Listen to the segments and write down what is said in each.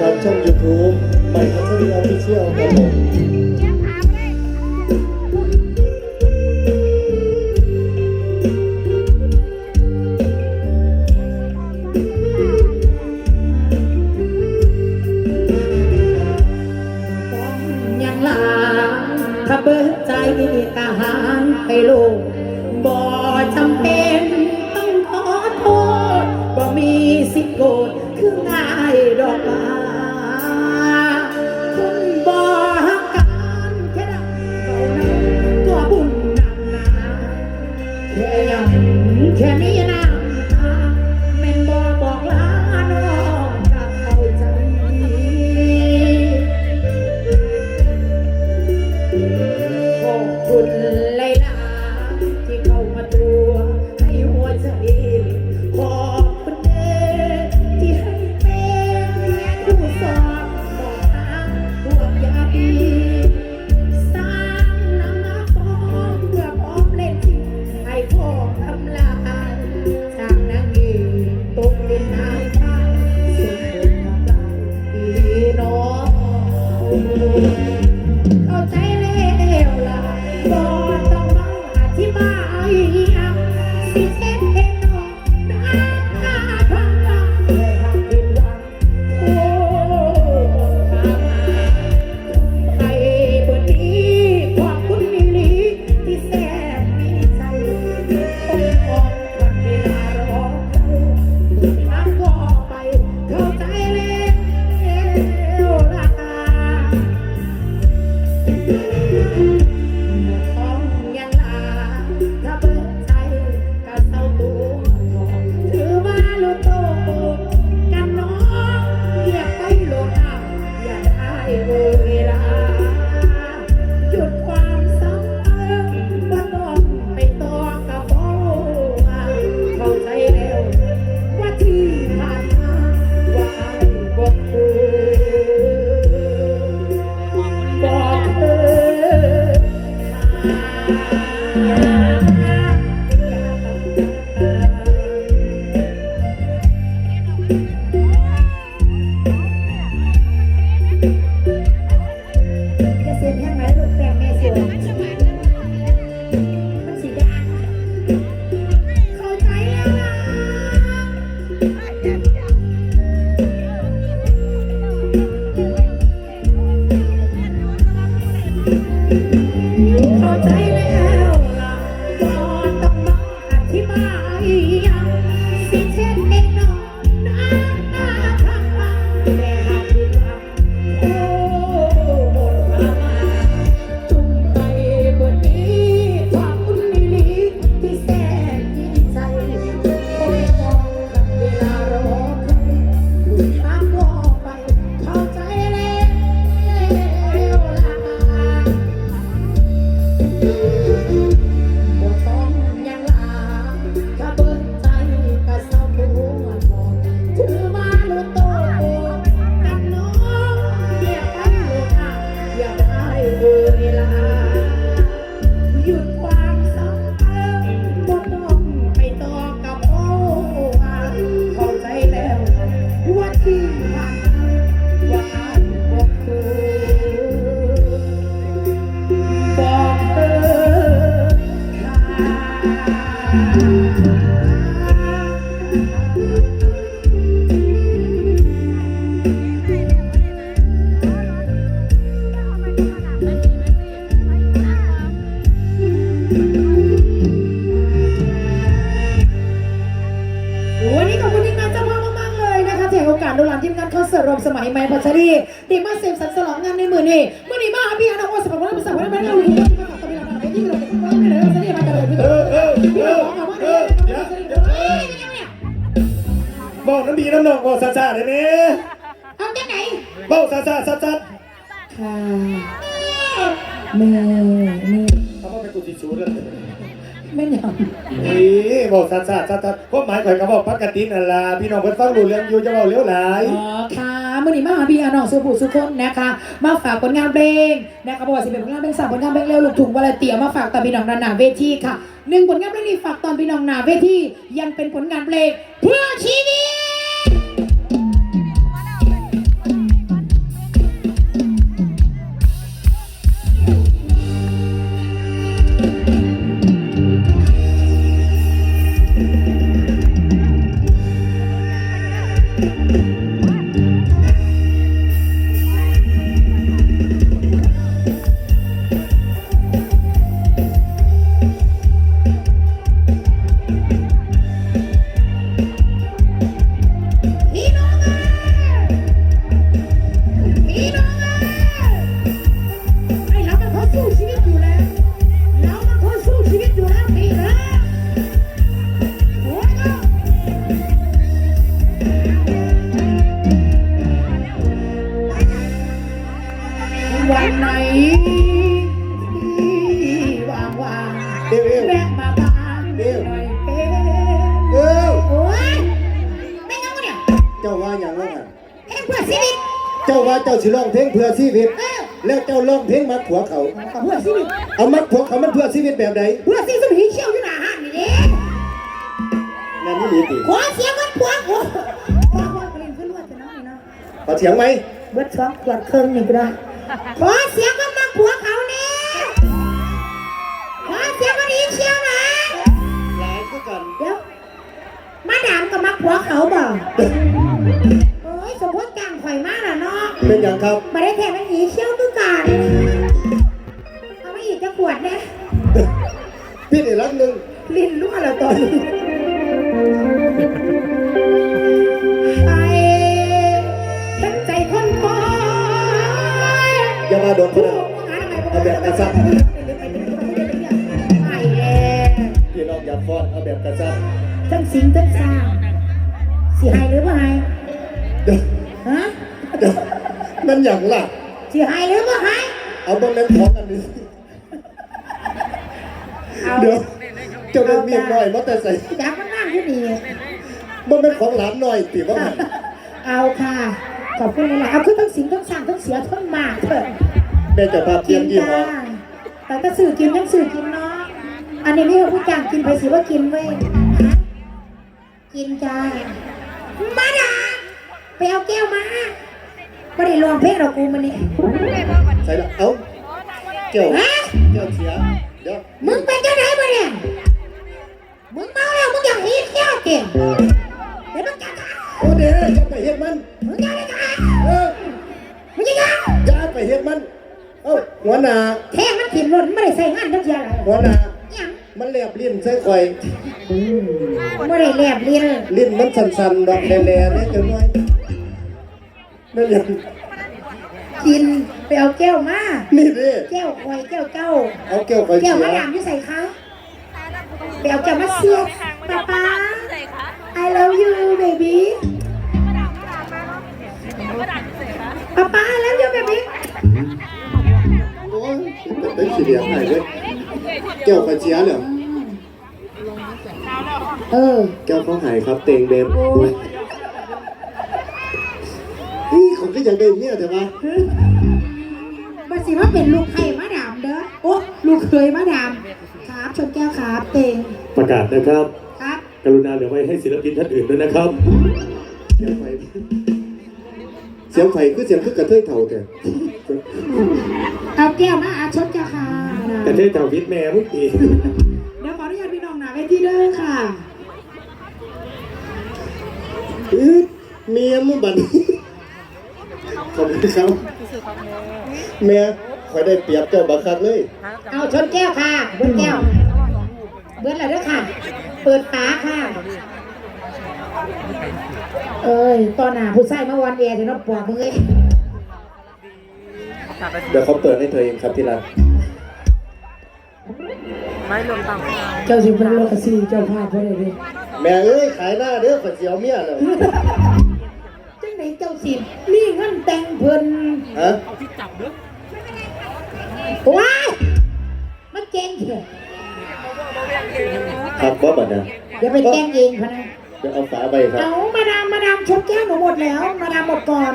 ทางช่อง YouTube ใหม่พัชรีออฟฟิเชียลครับผมยังหลางถ้าเบิดใจทหารไปโลกบ่จำเป็น งานคอนเสิร์ตรวมสมัยใหม่พัชรีดีมาเสพสันสลองงานในมือนี่มือนี้มาพี่อาน้องว่าสำหรับวันนี้เป็นสำหรับวันนี้เราอยู่ที่มาฝากตะบิลาไปที่เราเป็นคนไม่เลยพัชรีมากันเลยพี่เออเออพี่เอเราอบอกว่าเอเดี๋ยวอเดี๋ยวเดี๋ยวเดี๋ยวบอกน้ำดีน้ำหนองบอกซาซาเลยนี่เอาจากไหนบอกซาซาซาซาค่ะแม่แม่เขาบอกเป็นกุฏิสูตรเลย ไม่ยอมนี่บอกซาซาซาซาพวกหมายข่อยก็บอกปกตินั่นล่ะพี่น้องเพิ่นฟังรู้เรื่องอยู่จะบอกเลี้ยวไหลายอ๋อค่ะมื่อนี้มาหาพี่อาน้องสุภูสุคนนะคะ มาฝากผลงานเพลงนะคะบอกว่าสิเป็นผลงานเพลงสามผลงานเพลงเร็วลูกถุงวาเลเตียมาฝากตอนพี่น้องนานาเวทีค่ะหนึ่งผลงานเพลงนี้ฝากตอนพี่น้องนาเวทียังเป็นผลงานเพลงเพื่อชีวิต แล้วเจ้าร้องเพลงมัดผัวเขากับเพื่อชีวิตเอามัดผัวเขามันเพื่อชีวิตแบบใดเพื่อชีวิตสมัยเชี่ยวอยู่หน้าห้างนี่เด้นั่นนี่ดีติขอเสียงมันพวกโอ้พวกพวกกลิ่นขึ้นรวดจะน้องนี่เนาะขอเถียงไหมเบิดสองขวดเครื่องนี่ก็ได้ขอเสียงมันมาผัวเขาเนี่ยขอเสียงมันอีเชี่ยวนะหลายคือกันเดี๋ยวมาดามกับมาผัวเขาบ่โอ้ย สมมติกลางข่อยมากน่ะเนาะเป็นอย่างครับมาได้แถมมันอีเชี่ยวคือกันเอามาอีกจะขวดนะพี่นี่รักหนึ่งลิ้นรั่วแล้วตอนนี้ไปเห็นใจคนคอยอย่ามาโดนคนนั้นเอาแบบกระซับไปแล้วพี่น้องอย่าฟ้อนเอาแบบกระซับทั้งสิงทั้งสางสิหายหรือว่าหาย เดี๋ยวฮะเดี๋ยวมันอย่างล่ะสิหายหรือว่าหาย เอาบนนั้นของอันนี้เอาเดี๋ยวเจ้าเป็นเมียน้อยมาแต่ใส่จับมันนั่งที่นี่มันเป็นของหลานน้อยตีว่าหันเอาค่ะขอบคุณหลายๆเอาขึ้นทั้งสิงทั้งสางทั้งเสียทั้งหมากเถอะแม่เจะพาพเตรีกิยมนยี่ห้จ้าอแต่ถ้าสื่อกินยังสื่อกินเนาะอันนี้ไม่เอาผู้จ้างกินไปสิว่ากินเว้ยฮะกินจ้ามาดา ไปเอาแก้วมาไม่ได้ลองเพลงหรอกกูมันนี่ใส่ละเอ้าเจ้าฮะเจ้าเสียเดี๋ยวมึงเป็นเจ้าไหนมาเนี่ยมึงเมาแล้วมึงอยากฮีเที่ยวเก่งเดี๋ยวมึงจะตายโอ้เดี๋ยวจะไปเฮ็ดมันมึงจะได้ตายเออมึงจะยังจะไปเฮ็ดมันเอ้าหัวหน้าแท่มันถิ่มหล่นไม่ได้ใส่งานทั้งเทียอะไรหัวหน้ายังมันแลบลิ้นใส่ข่อยไม่ได้แลบเลียนลิ้นมันสั่นๆดอกแหล่ๆเนี่ยจังหน่อย นั่นยังกินไปเอาแก้วมานี่ดิแก้วคอยแก้วเจ้า เอาแก้วข่อยแก้เสีวยมะนาวอยู่ใส่คะไปเอาแก้วมาเสียบป๊าป๊า I love you baby ป๊าป๊า I love you baby โอ้ยเป็นขี้เดียงให้เว้ยแก้วข่อยเสียแล้วเออแก้วเขาหายครับเตงเดมโอ้ย นี่เขา ก็อยากได้เมียแต่ว่ามาสิว่าเป็นลูกไข่มาดามเด้อ โอ้ลูกเคยมาดาม ครับชนแก้วครับเตงประกาศนะครับ ครับ กรุณาเหลือไว้ให้ศิลปินท่านอื่นด้วยนะครับเสียงไฟเสียงไฟคือเสียงคือกระเทยเถ่าแต่เอาแก้วมาอาชนแก้วค่ะแต่เทศเจ้าวิทย์แม่มุกอีกเดี๋ยวขออนุญาตพี่น้องหนาไปที่เด้อค่ะอื้อเมียมึงบัดนี้ข อบคุณครับเมียคอยได้เปรียบเจ้าบักคักเลย เอาชนแก้วค่ะเบิ้ลแก้ว เบิ้ลอะไรด้วยค่ะ เปิดฝาค่ะ เอ้ยตอนหน้าผู้ชายมาวันเดียถึงน้องปวดมึงเอ้ยเดี๋ยวเขาเปิดให้เธอเองครับที่รักเจ้าสิเป็นโลกสีเจ้าภาพเพื่อนเลยแม่เอ้ยขายหน้าเด้อฝันเสียวเมียเลยจั งไหนเจ้าสินี่เงินแต่งเพิ่นฮะว้ายมันเก่งเถอะครับว่าบัดนะอย่าไปแต่งเองพะนะเดี๋ยวเอาฝาไปครับ เอามาดามมาดามชนแก้วหนูหมดแล้ว มาดามหมดก่อน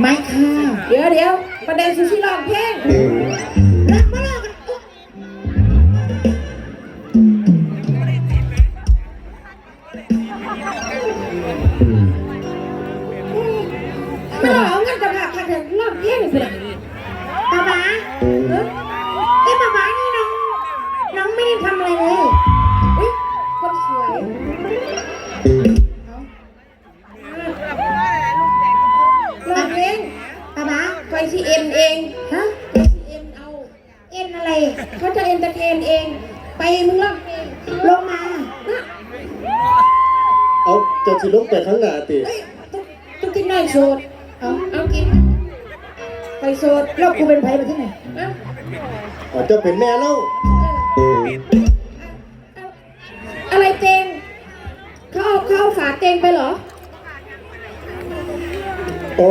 ไม่ค่ะ เดี๋ยวเดี๋ยวประเด็นซูชิลองเพลง ที่ไหนเอ้าเอเจ้าเป็นแม่เล่าอะไรเตงเขาเอาเขาเอาฝาเตงไปเหรอ โอ้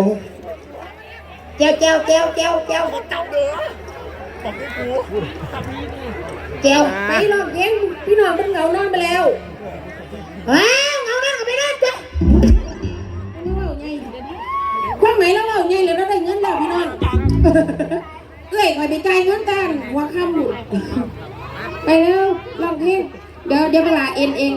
แก้วแก้วแก้วแก้วแก้วแก้วไปร้องเพลงพี่น้องมันเหงานอนไปแล้วว้าว เดี๋ยวเวลาเอ็นเอง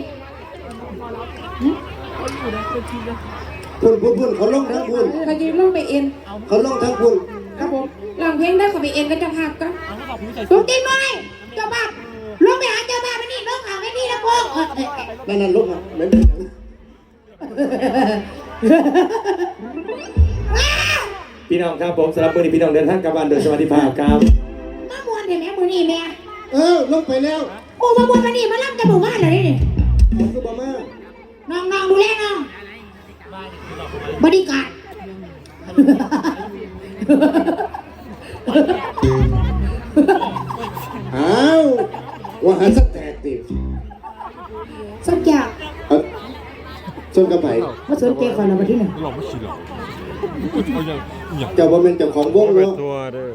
พุ่นพุ่นพุ่นเขาลงทั้งพุ่นเขาจะลงไปเอ็นเขาลงทั้งพุ่นครับผมลองเพลงได้เขาไปเอ็นก็จะภาพกันลุงตีนไม้เจ้าภาพลงไปหาเจ้าภาพไปนี่ลงหาไปนี่แล้วพวกเออเออเออนั่นนั่นลงอะไม่เป็นหยังพี่น้องครับผมสำหรับมือนี้พี่น้องเดินทางกลับบ้านโดยสวัสดิภาพครับมามวนเห็นไหมมือนี่แม่เออลงไปแล้ว โอ้มามวนมานี่มาล่ำจะหมู่บ้านเลยนี่ผมก็บอกมาน้องน้องดูแลน้องบริการอ้าวว่าหันสักแตกติสักอย่างเอาส้นกระไผ่มาสนใจก่อนเราไปที่ไหนเจ้าบ่เป็นเจ้าของวงเนาะ ตัวเด้อ